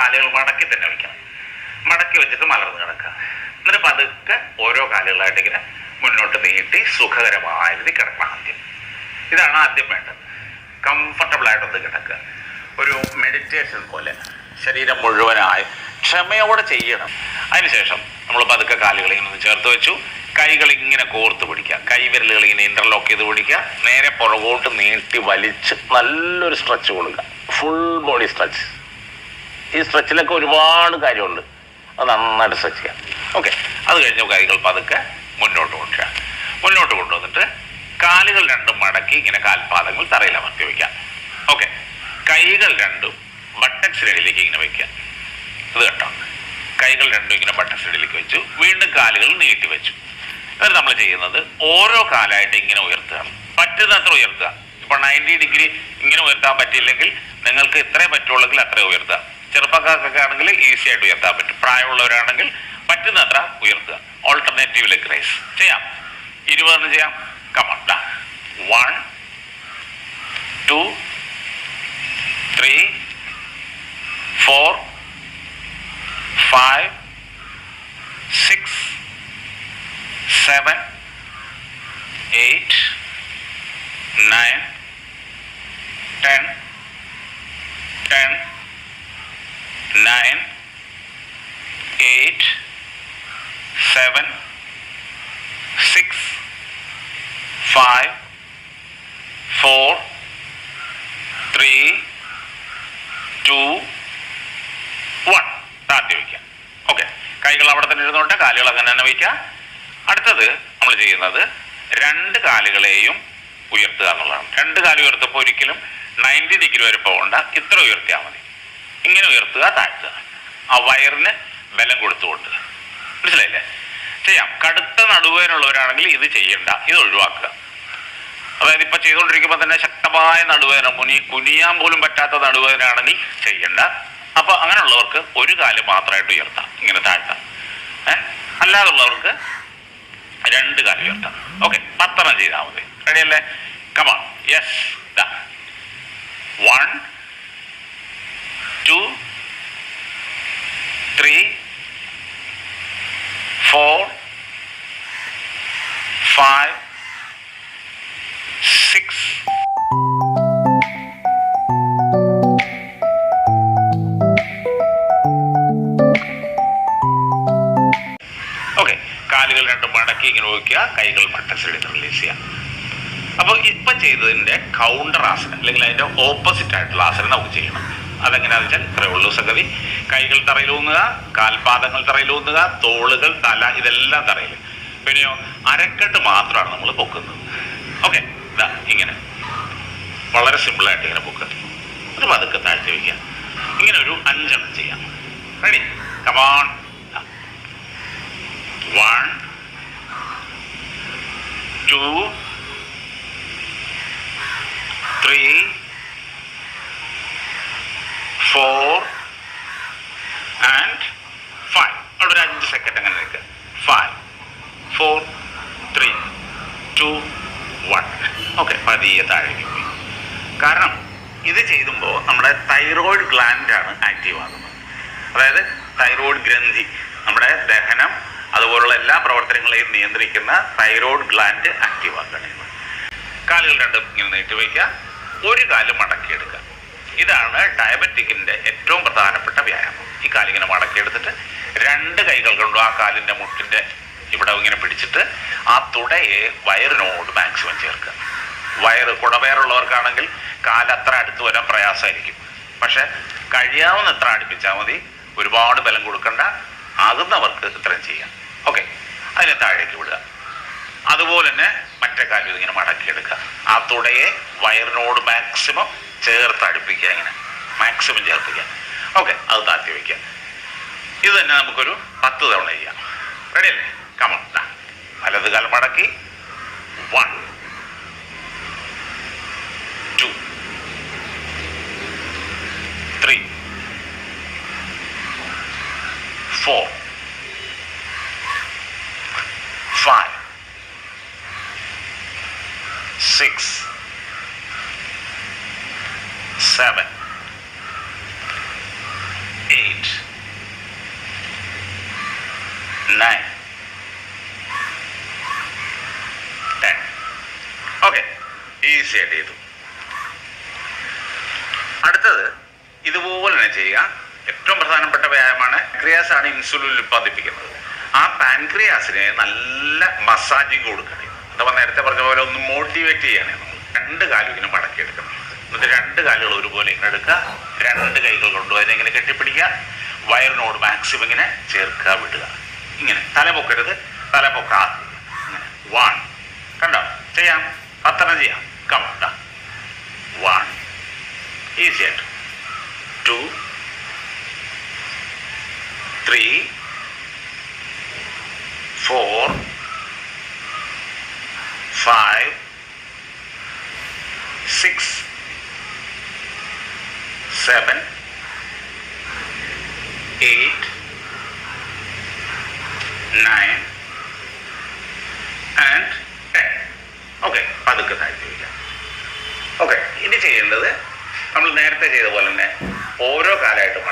കാലുകൾ മടക്കി തന്നെ വയ്ക്കണം മടക്കി വെച്ചിട്ട് മലർന്ന് കിടക്കുക. എന്നിട്ട് പതുക്കെ ഓരോ കാലുകളായിട്ട് ഇങ്ങനെ മുന്നോട്ട് നീട്ടി സുഖകരമായ കിടക്കണം ആദ്യം. ഇതാണ് ആദ്യം വേണ്ടത്. കംഫർട്ടബിൾ ആയിട്ടൊന്ന് കിടക്കുക. ഒരു മെഡിറ്റേഷൻ പോലെ ശരീരം മുഴുവനായി ക്ഷമയോടെ ചെയ്യണം. അതിനുശേഷം നമ്മൾ പതുക്കെ കാലുകൾ ഇങ്ങനെ ചേർത്ത് വെച്ചു. കൈകൾ ഇങ്ങനെ കോർത്ത് പിടിക്കുക. കൈവിരലുകൾ ഇങ്ങനെ ഇന്റർലോക്ക് ചെയ്ത് പിടിക്കുക. നേരെ പുറകോട്ട് നീട്ടി വലിച്ച് നല്ലൊരു സ്ട്രെച്ച് കൊടുക്കുക. ഫുൾ ബോഡി സ്ട്രെച്ച് ഈ സ്ട്രെച്ചിലൊക്കെ ഒരുപാട് കാര്യമുണ്ട്. അത് നന്നായിട്ട് സ്ട്രെച്ച് ചെയ്യാം. ഓക്കെ അത് കഴിഞ്ഞ കൈകൾ പതുക്കെ മുന്നോട്ട് കൊണ്ടുവരിക മുന്നോട്ട് കൊണ്ടുവന്നിട്ട് കാലുകൾ രണ്ടും മടക്കി ഇങ്ങനെ കാൽപാദങ്ങൾ തറയിൽ അമർത്തി വയ്ക്കാം ഓക്കെ കൈകൾ രണ്ടും ബട്ടക്സ് ബട്ടക്സിനിടയിലേക്ക് ഇങ്ങനെ വയ്ക്കുക ഇത് കേട്ടോ കൈകൾ രണ്ടും ഇങ്ങനെ ബട്ടക്സ് ബട്ടക്സിനിടയിലേക്ക് വെച്ചു. വീണ്ടും കാലുകൾ നീട്ടി വെച്ചു. എന്നിട്ട് നമ്മൾ ചെയ്യുന്നത് ഓരോ കാലായിട്ട് ഇങ്ങനെ ഉയർത്തുക. പറ്റുന്നത്ര ഉയർത്തുക. ഇപ്പൊ നയന്റി ഡിഗ്രി ഇങ്ങനെ ഉയർത്താൻ പറ്റിയില്ലെങ്കിൽ നിങ്ങൾക്ക് ഇത്രേ പറ്റുള്ളെങ്കിൽ അത്രേ ഉയർത്തുക. ചെറുപ്പക്കാർക്കൊക്കെ ആണെങ്കിൽ ഈസി ആയിട്ട് ഉയർത്താൻ പറ്റും. പ്രായമുള്ളവരാണെങ്കിൽ പറ്റുന്നത്ര ഉയർത്തുക. ഓൾട്ടർനേറ്റീവ് ലെഗ് റൈസ് ചെയ്യാം. ഇരുപതെണ്ണം ചെയ്യാം. കമണ്ട one two three four five six seven eight nine ten ten nine eight seven six five four three two one. താത്തി വയ്ക്കുക ഓക്കെ. കൈകൾ അവിടെ തന്നെ ഇരുന്നോട്ടെ. കാലുകൾ അങ്ങനെ തന്നെ വയ്ക്കുക. അടുത്തത് നമ്മൾ ചെയ്യുന്നത് രണ്ട് കാലുകളെയും ഉയർത്തുക എന്നുള്ളതാണ്. രണ്ട് കാലം ഉയർത്തപ്പോൾ ഒരിക്കലും നയന്റി ഡിഗ്രി വരെ പോകണ്ട. ഇത്ര ഉയർത്തിയാൽ മതി. ഇങ്ങനെ ഉയർത്തുക താഴ്ത്തുക. ആ വയറിന് ബലം കൊടുത്തുകൊണ്ട്. മനസ്സിലായില്ലേ? ചെയ്യാം. കടുത്ത നടുവേനുള്ളവരാണെങ്കിൽ ഇത് ചെയ്യണ്ട. ഇത് ഒഴിവാക്കുക. അതായത് ഇപ്പൊ ചെയ്തുകൊണ്ടിരിക്കുമ്പോൾ തന്നെ ശക്തമായ നടുവേദന മുനി കുനിയാൻ പോലും പറ്റാത്ത നടുവേദനയാണെങ്കിൽ ചെയ്യണ്ട. അപ്പൊ അങ്ങനെയുള്ളവർക്ക് ഒരു കാൽ മാത്രമായിട്ട് ഉയർത്താം. ഇങ്ങനെ താഴ്ത്താം. ഏഹ് അല്ലാതുള്ളവർക്ക് രണ്ട് കാൽ ഉയർത്താം. ഓക്കെ. പത്തെണ്ണം ചെയ്താൽ മതി. റെഡിയല്ലേ come on yes one two three four five six okay കാലുകൾ രണ്ടും മടക്കി ഇങ്ങനെ വയ്ക്കുക കൈകൾ മട്ടസിലെടുത്ത് റിലീസ് ചെയ്യുക. അപ്പോൾ ഇപ്പം ചെയ്തതിന്റെ കൗണ്ടർ ആസനം അല്ലെങ്കിൽ അതിന്റെ ഓപ്പോസിറ്റ് ആയിട്ടുള്ള ആസനം നമുക്ക് ചെയ്യണം. അതെങ്ങനെയാണെന്ന് വെച്ചാൽ ഇത്രയേ ഉള്ളൂ സംഗതി. കൈകൾ തറയിലൂന്നുക കാൽപാദങ്ങൾ തറയിലൂന്നുക തോളുകൾ തല ഇതെല്ലാം തറയിൽ. പിന്നെയോ അരക്കെട്ട് മാത്രമാണ് നമ്മൾ പൊക്കുന്നത്. ഓക്കെ ഇതാ ഇങ്ങനെ. വളരെ സിമ്പിളായിട്ട് ഇങ്ങനെ പൊക്കുക. ഒരു പതുക്കെ താഴ്ത്തി വയ്ക്കുക ഇങ്ങനെ ഒരു അഞ്ചെണ്ണം ചെയ്യാം. Ready come on one two three four and five അവിടെ ഒരു അഞ്ച് സെക്കൻഡ് അങ്ങനെ നിൽക്കുക five four three two one okay പതിയെ താഴേക്ക് കാരണം ഇത് ചെയ്യുമ്പോൾ നമ്മുടെ തൈറോയിഡ് ഗ്ലാൻഡാണ് ആക്റ്റീവ് ആകുന്നത്. അതായത് തൈറോയിഡ് ഗ്രന്ഥി നമ്മുടെ ദഹനം അതുപോലുള്ള എല്ലാ പ്രവർത്തനങ്ങളെയും നിയന്ത്രിക്കുന്ന തൈറോയിഡ് ഗ്ലാൻഡ് ആക്റ്റീവ് ആക്കുകയാണ് കാലുകൾ രണ്ടും ഇങ്ങനെ നീട്ടി വയ്ക്കുക. ഒരു കാൽ മടക്കിയെടുക്കുക. ഇതാണ് ഡയബറ്റിക്കിന്റെ ഏറ്റവും പ്രധാനപ്പെട്ട വ്യായാമം. ഈ കാലിങ്ങനെ മടക്കിയെടുത്തിട്ട് രണ്ട് കൈകൾ കൊണ്ടും ആ കാലിന്റെ മുട്ടിന്റെ ഇവിടെ ഇങ്ങനെ പിടിച്ചിട്ട് ആ തുടയെ വയറിനോട് മാക്സിമം ചേർക്കുക. വയറ് കുടവയറുള്ളവർക്കാണെങ്കിൽ കാലത്ര അടുത്ത് വരാൻ പ്രയാസമായിരിക്കും. പക്ഷെ കഴിയാവുന്ന എത്ര അടുപ്പിച്ചാൽ മതി. ഒരുപാട് ബലം കൊടുക്കണ്ട. ആകുന്നവർക്ക് ഇത്രയും ചെയ്യാം. ഓക്കെ അതിനെ താഴേക്ക് വിടുക. അതുപോലെ തന്നെ മറ്റേ കാലും ഇങ്ങനെ മടക്കിയെടുക്കുക. ആ തുടയെ വയറിനോട് മാക്സിമം ചേർത്ത് അടുപ്പിക്കുക ഇങ്ങനെ. മാക്സിമം ചേർപ്പിക്കുക. ഓക്കെ അത് താത്തി വയ്ക്കുക ഇത് തന്നെ നമുക്കൊരു പത്ത് തവണ ചെയ്യാം. റെഡി അല്ലേ? കമൺ വലത് കാൽ മടക്കി. One two three four five, six, seven, eight, nine ten okay easy ആയിട്ട് ചെയ്തു അടുത്തത് ഇതുപോലെ തന്നെ ചെയ്യുക. ഏറ്റവും പ്രധാനപ്പെട്ട വ്യായാമമാണ് പാൻക്രിയാസ് ആണ് ഇൻസുലിൻ ഉൽപ്പാദിപ്പിക്കുന്നത്. ആ പാൻക്രിയാസിന് നല്ല മസാജിങ് കൊടുക്കണം അഥവാ നേരത്തെ പറഞ്ഞ പോലെ ഒന്ന് മോട്ടിവേറ്റ് നമ്മൾ രണ്ട് കാലും ഇങ്ങനെ മടക്കിയെടുക്കണം. എന്നിട്ട് രണ്ട് കാലുകൾ ഒരുപോലെ ഇങ്ങനെ എടുക്കുക. രണ്ട് കൈകൾ കൊണ്ട് അതിനെ ഇങ്ങനെ കെട്ടിപ്പിടിക്കുക. വയറിനോട് മാക്സിമം ഇങ്ങനെ ചേർക്കുക വിടുക. ഇങ്ങനെ. തല പൊക്കരുത്. തല പൊക്കാ. വൺ കണ്ടോ? ചെയ്യാം. പത്തെണ്ണം ചെയ്യാം. കമ്പ വൺ is it? 2, 3,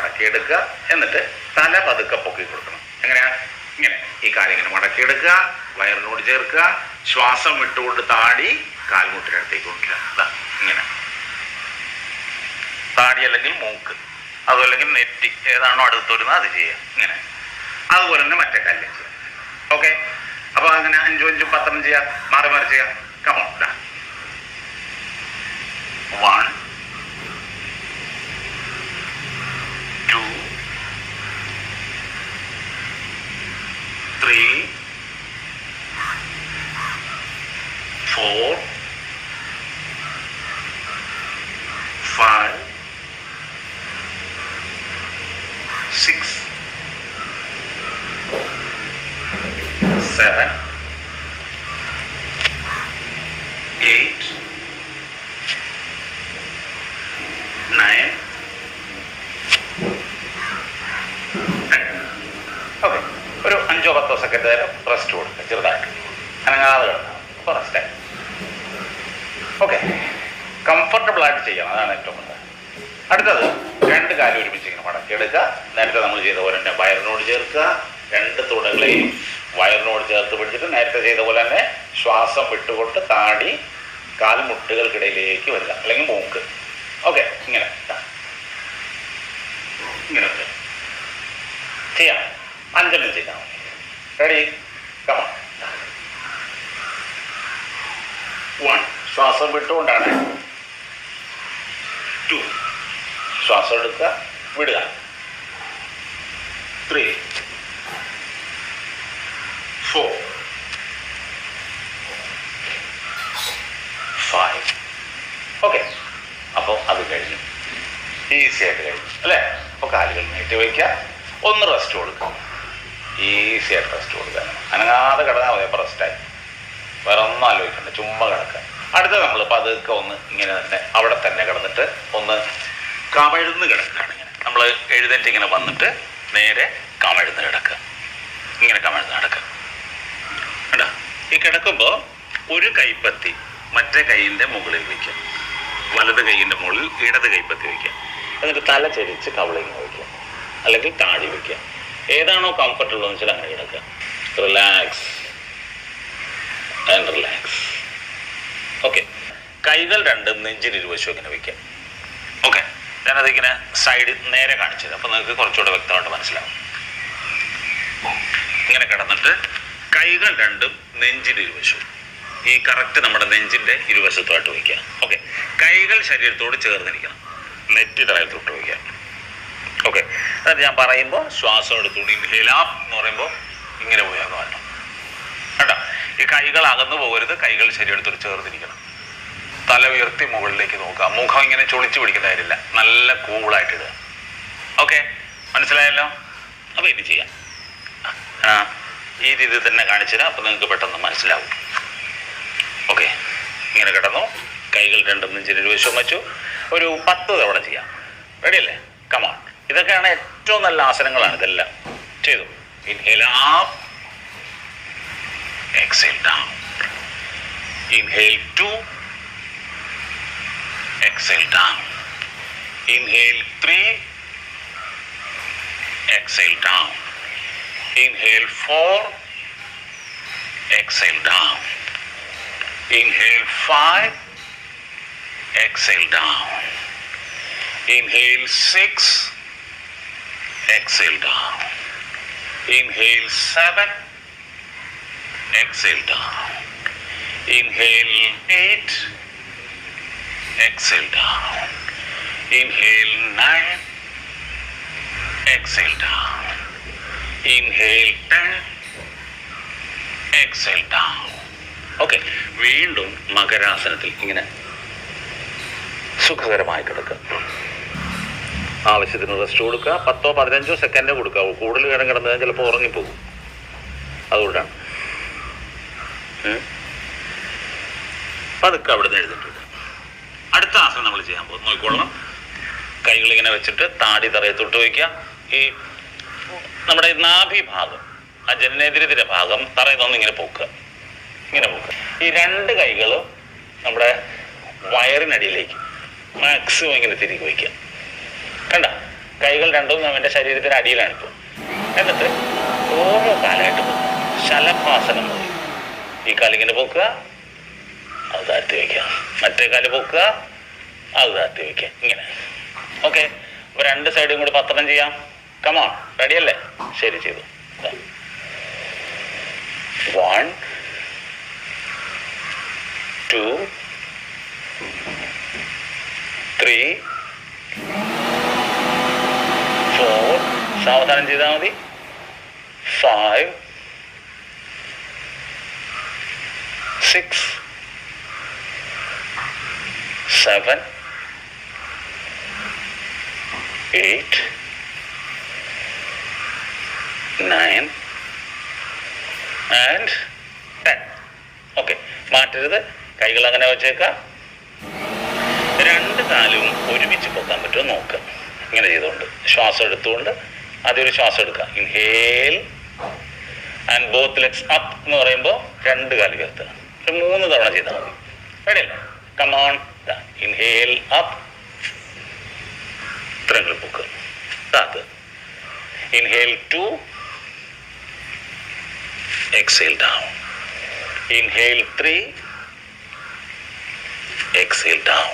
മടക്കിയെടുക്കുക എന്നിട്ട് തല പതുക്കെ പൊക്കി കൊടുക്കണം. എങ്ങനെയാ? ഇങ്ങനെ. ഈ കാലിങ്ങനെ മടക്കിയെടുക്കുക വയറിനോട് ചേർക്കുക ശ്വാസം വിട്ടുകൊണ്ട് താടി കാൽമുട്ടിനടുത്തേക്ക് കൊണ്ടുവരിക. ദാ, ഇങ്ങനെ. താടി അല്ലെങ്കിൽ മൂക്ക് അതുമല്ലെങ്കിൽ നെറ്റി ഏതാണോ അടുത്ത് വരുന്നത് അത് ചെയ്യുക. ഇങ്ങനെ. അതുപോലെ തന്നെ മറ്റേ കാലിൽ ഓക്കെ? അപ്പോൾ അങ്ങനെ അഞ്ചും അഞ്ചും പത്തും ചെയ്യാം. മാറി മാറി ചെയ്യാം. കമോൺ ദാ. സ്ത്രീ ഒരു അഞ്ചോ പത്തോ സെക്കൻഡ് നേരം റെസ്റ്റ് കൊടുക്കുക ചെറുതായിട്ട്. അനങ്ങാതെ കിടക്കുക. അപ്പോൾ റെസ്റ്റായി ഓക്കെ കംഫർട്ടബിൾ ആയിട്ട് ചെയ്യണം. അതാണ് ഏറ്റവും നല്ലത്. അടുത്തത് രണ്ട് കാലം ഒരുമിച്ച് ഇങ്ങനെ മടക്കി എടുക്കുക. നേരത്തെ നമ്മൾ ചെയ്ത പോലെ തന്നെ വയറിനോട് ചേർക്കുക. രണ്ട് തുടകളെയും വയറിനോട് ചേർത്ത് പിടിച്ചിട്ട് നേരത്തെ ചെയ്ത പോലെ തന്നെ ശ്വാസം വിട്ടുകൊണ്ട് താടി കാൽമുട്ടുകൾക്കിടയിലേക്ക് വരിക. അല്ലെങ്കിൽ മൂക്ക്. ഓക്കെ ഇങ്ങനെ. ഇങ്ങനെ. ചെയ്യാം. അഞ്ചെണ്ണം റെഡി ശ്വാസം വിട്ടുകൊണ്ടാണ്. ടു ശ്വാസം എടുക്കുക വിടുക. ത്രീ ഫോർ ഫൈവ് ഓക്കെ അപ്പോൾ അത് കഴിഞ്ഞു. ഈസി ആയിട്ട് കഴിഞ്ഞു. അല്ലേ? അപ്പോൾ കാലുകൾ നീട്ടി വയ്ക്കുക. ഒന്ന് റെസ്റ്റ് കൊടുക്കുക. ഈസി ആയിട്ട് റെസ്റ്റ് കൊടുക്കാൻ അനങ്ങാതെ കിടന്നാൽ മതി അപ്പോൾ റെസ്റ്റായി വേറെ ഒന്നും ആലോചിക്കണ്ട ചുമ്മാ കിടക്കുക. അടുത്ത നമ്മൾ പതുക്കെ ഒന്ന് ഇങ്ങനെ തന്നെ അവിടെ തന്നെ കിടന്നിട്ട് ഒന്ന് കമഴ്ന്ന് കിടക്കുകയാണ് ഇങ്ങനെ. നമ്മൾ എഴുന്നേറ്റ് ഇങ്ങനെ വന്നിട്ട് നേരെ കമഴ്ന്ന് കിടക്കുക. ഇങ്ങനെ കമഴ്ന്ന് കിടക്കുക. കേട്ടോ ഈ കിടക്കുമ്പോൾ ഒരു കൈപ്പത്തി മറ്റേ കൈയിന്റെ മുകളിൽ വയ്ക്കുക. വലത് കൈയിന്റെ മുകളിൽ ഇടത് കൈപ്പത്തി വയ്ക്കുക. എന്നിട്ട് തല ചരിച്ച് കവളിങ്ങനെ വയ്ക്കുക. അല്ലെങ്കിൽ താടി വയ്ക്കുക. ഏതാണോ കംഫർട്ടബിൾ എന്ന് വെച്ചാൽ അങ്ങനെ കിടക്കുക. റിലാക്സ് ആൻഡ് റിലാക്സ് ഓക്കെ കൈകൾ രണ്ടും നെഞ്ചിന് ഇരുവശം ഇങ്ങനെ വയ്ക്കാം ഓക്കെ ഞാനതിങ്ങനെ സൈഡ് നേരെ കാണിച്ചത് അപ്പം നിങ്ങൾക്ക് കുറച്ചുകൂടെ വ്യക്തമായിട്ട് മനസ്സിലാവും. ഇങ്ങനെ കിടന്നിട്ട് കൈകൾ രണ്ടും നെഞ്ചിന് ഇരുവശവും ഈ കറക്റ്റ് നമ്മുടെ നെഞ്ചിന്റെ ഇരുവശത്തുമായിട്ട് വയ്ക്കുക ഓക്കെ കൈകൾ ശരീരത്തോട് ചേർന്നിരിക്കണം. നെറ്റി തലയത്തോട്ട് വയ്ക്കുക ഓക്കെ എന്നിട്ട് ഞാൻ പറയുമ്പോൾ ശ്വാസം എടുത്തുകൊണ്ട് ഇൻഹേലാം എന്ന് പറയുമ്പോൾ ഇങ്ങനെ പോയാൽ വേണം കേട്ടോ ഈ കൈകൾ അകന്നു പോകരുത്. കൈകൾ ശരീരത്തോട് ചേർത്തിരിക്കണം തല ഉയർത്തി മുകളിലേക്ക് നോക്കുക. മുഖം ഇങ്ങനെ ചൊളിച്ചു പിടിക്കുന്ന കാര്യമില്ല. നല്ല കൂളായിട്ട് ഇടുക. ഓക്കെ മനസ്സിലായല്ലോ? അപ്പോൾ ഇത് ചെയ്യാം. ആ ഈ രീതി തന്നെ കാണിച്ചുതരാം. അപ്പോൾ നിങ്ങൾക്ക് പെട്ടെന്ന് മനസ്സിലാവും. ഓക്കെ ഇങ്ങനെ കിടന്നു. കൈകൾ രണ്ടും നെഞ്ചിന് വിശ്വം വെച്ചു. ഒരു പത്ത് തവണ ചെയ്യാം. റെഡിയല്ലേ കമാൺ ഇതൊക്കെയാണ് ഏറ്റവും നല്ല ആസനങ്ങളാണ് ഇതെല്ലാം. ചെയ്തു. Exhale down. Inhale six. Exhale down. Inhale seven. Exhale down. Inhale eight. Exhale down. Inhale nine. Exhale down. Inhale ten. Exhale down. Okay വീണ്ടും മകരാസനത്തിൽ ഇങ്ങനെ സുഖകരമായി കിടക്കുക ആവശ്യത്തിന് റെസ്റ്റ് കൊടുക്കുക. പത്തോ പതിനഞ്ചോ സെക്കൻഡോ കൊടുക്കാവൂ. കൂടുതൽ നേരം കിടന്നാൽ ചിലപ്പോൾ ഉറങ്ങിപ്പോകും. അതുകൊണ്ടാണ്. പതുക്കെ അവിടെ നിന്ന് എഴുതിട്ടുണ്ട് അടുത്ത ആസനം നമ്മൾ ചെയ്യാൻ പോകും നോക്കിക്കോളണം. കൈകൾ ഇങ്ങനെ വെച്ചിട്ട് താടി തറയെ തൊട്ട് വയ്ക്കുക. ഈ നമ്മുടെ നാഭി ഭാഗം ആ ജനനേന്ദ്രിയത്തിന്റെ ഭാഗം തറയിൽ നിന്ന് ഇങ്ങനെ പൊക്കുക. ഇങ്ങനെ പൊക്കുക. ഈ രണ്ട് കൈകളും നമ്മുടെ വയറിനടിയിലേക്ക് മാക്സിമം ഇങ്ങനെ തിരികെ വയ്ക്കുക. കണ്ട? കൈകൾ രണ്ടും അവന്റെ ശരീരത്തിന് അടിയിലാണ് ഇപ്പോൾ. എന്നിട്ട് ഓരോ കാലായിട്ട് ശലഭാസനം മതി ഈ കാലിങ്ങനെ പൊക്കുക അത് താഴ്ത്തി വയ്ക്കുക. മറ്റേ കാൽ പൊക്കുക അത് താഴ്ത്തി വയ്ക്കുക. ഇങ്ങനെ. ഓക്കെ. അപ്പൊ രണ്ട് സൈഡും കൂടി പത്രം ചെയ്യാം. കമോൺ റെഡിയല്ലേ ശരി ചെയ്തു. വൺ ടു ത്രീ ഫോർ സാവധാനം ചെയ്താൽ മതി. Five six seven eight nine and ten okay മാറ്റരുത്. കൈകൾ അങ്ങനെ വെച്ചേക്കാം. രണ്ട് കാലും ഒരുമിച്ച് പൊക്കാൻ പറ്റുമോ? നോക്കുക ഇങ്ങനെ ചെയ്തുകൊണ്ട് ശ്വാസം എടുത്തുകൊണ്ട് ആദ്യം ശ്വാസം എടുക്കുക. Inhale and both legs up എന്ന് പറയുമ്പോൾ രണ്ട് കാൽ ഉയർത്തുക. മൂന്ന് തവണ ചെയ്താൽ മതി. റെഡിയല്ലേ കമോൺ ഇൻഹേൽ അപ്പ് ഇത്രയും പൊക്ക് താത്ത് inhale two exhale down inhale three exhale down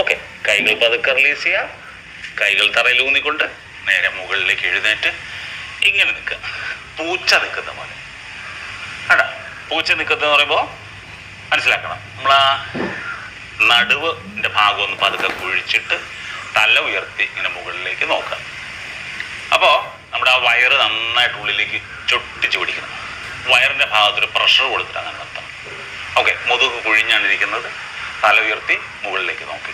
okay കൈകൾ പതുക്കെ റിലീസ് ചെയ്യുക. കൈകൾ തറയിൽ ഊന്നിക്കൊണ്ട് നേരെ മുകളിലേക്ക് എഴുന്നേറ്റ് ഇങ്ങനെ നിൽക്കുക. പൂച്ച നിൽക്കുന്ന പോലെ. അടാ പൂച്ച നിൽക്കുന്നതെന്ന് പറയുമ്പോൾ മനസ്സിലാക്കണം. നമ്മൾ ആ നടുവിന്റെ ഭാഗം ഒന്ന് പതുക്കെ കുഴിച്ചിട്ട് തല ഉയർത്തി ഇങ്ങനെ മുകളിലേക്ക് നോക്കുക. അപ്പോൾ നമ്മുടെ ആ വയറ് നന്നായിട്ട് ഉള്ളിലേക്ക് ചൊട്ടിച്ച് പിടിക്കണം. വയറിന്റെ ഭാഗത്തൊരു പ്രഷർ കൊടുത്തിട്ടാണ് നിർത്തണം ഓക്കെ മുതുക് കുഴിഞ്ഞാണ് ഇരിക്കുന്നത്. തല ഉയർത്തി മുകളിലേക്ക് നോക്കി.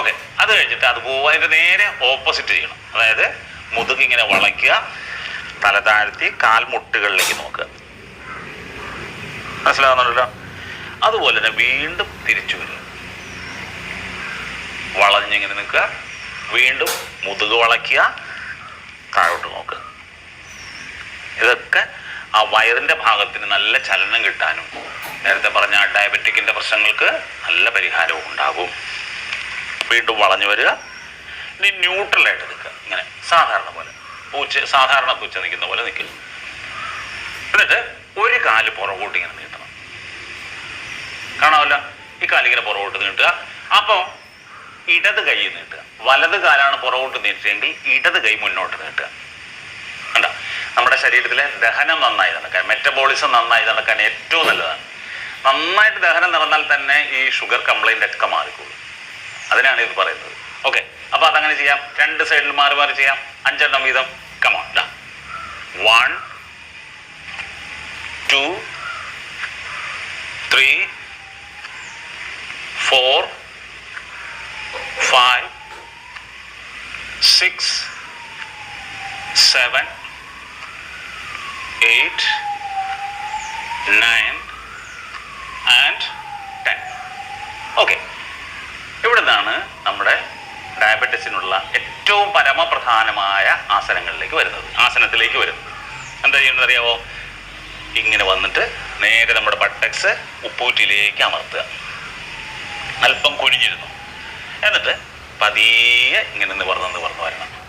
ഓക്കെ അത് കഴിഞ്ഞിട്ട് അതുപോലെ അതിന്റെ നേരെ ഓപ്പോസിറ്റ് ചെയ്യണം. അതായത് മുതുക് ഇങ്ങനെ വളയ്ക്കുക തല താഴ്ത്തി കാൽമുട്ടുകളിലേക്ക് നോക്കുക. മനസ്സിലാവുന്നുണ്ടല്ലോ? അതുപോലെ തന്നെ വീണ്ടും തിരിച്ചു വരിക. വളഞ്ഞിങ്ങനെ നിൽക്കുക. വീണ്ടും മുതുക് വളയ്ക്കുക താഴോട്ട് നോക്കുക. ഇതൊക്കെ ആ വയറിന്റെ ഭാഗത്തിന് നല്ല ചലനം കിട്ടാനും നേരത്തെ പറഞ്ഞ ഡയബറ്റിക്കിന്റെ പ്രശ്നങ്ങൾക്ക് നല്ല പരിഹാരവും ഉണ്ടാകും. വീണ്ടും വളഞ്ഞു വരിക. ഇനി ന്യൂട്രലായിട്ട് നിൽക്കുക. ഇങ്ങനെ സാധാരണ പോലെ. പൂച്ച സാധാരണ പൂച്ച നിൽക്കുന്ന പോലെ നിൽക്കുക. എന്നിട്ട് ഒരു കാൽ പുറകോട്ട് ഇങ്ങനെ നീട്ടണം. കാണാമല്ല? ഈ കാലിങ്ങനെ പുറകോട്ട് നീട്ടുക. അപ്പോൾ ഇടത് കൈ നീട്ടുക. വലത് കാലാണ് പുറകോട്ട് നീട്ടിയെങ്കിൽ ഇടത് കൈ മുന്നോട്ട് നീട്ടുക. കണ്ട? നമ്മുടെ ശരീരത്തിലെ ദഹനം നന്നായി നടക്കാൻ മെറ്റബോളിസം നന്നായി നടക്കാൻ ഏറ്റവും നല്ലതാണ്. നന്നായിട്ട് ദഹനം നടന്നാൽ തന്നെ ഈ ഷുഗർ കംപ്ലൈന്റ് ഒക്കെ മാറിക്കോളും. അതിനാണ് ഇത് പറയുന്നത്. ഓക്കെ അപ്പൊ അതങ്ങനെ ചെയ്യാം. രണ്ട് സൈഡിൽ മാറി മാറി ചെയ്യാം. അഞ്ചെണ്ണം വീതം. Come on one two three four five six seven eight nine and ten okay ഇവിടെ നമ്മുടെ ഡയബറ്റീസിനുള്ള ഏറ്റവും പരമപ്രധാനമായ ആസനങ്ങളിലേക്ക് വരുന്നത്. ആസനത്തിലേക്ക് വരുന്നത്. എന്താ ചെയ്യുന്നത് അറിയാവോ? ഇങ്ങനെ വന്നിട്ട് നേരെ നമ്മുടെ പട്ടക്സ് ഉപ്പൂറ്റിലേക്ക് അമർത്തുക. അല്പം കുഴിഞ്ഞിരുന്നു. എന്നിട്ട് പതിയെ ഇങ്ങനെ നിവർന്ന് നിവർന്ന് വരണം.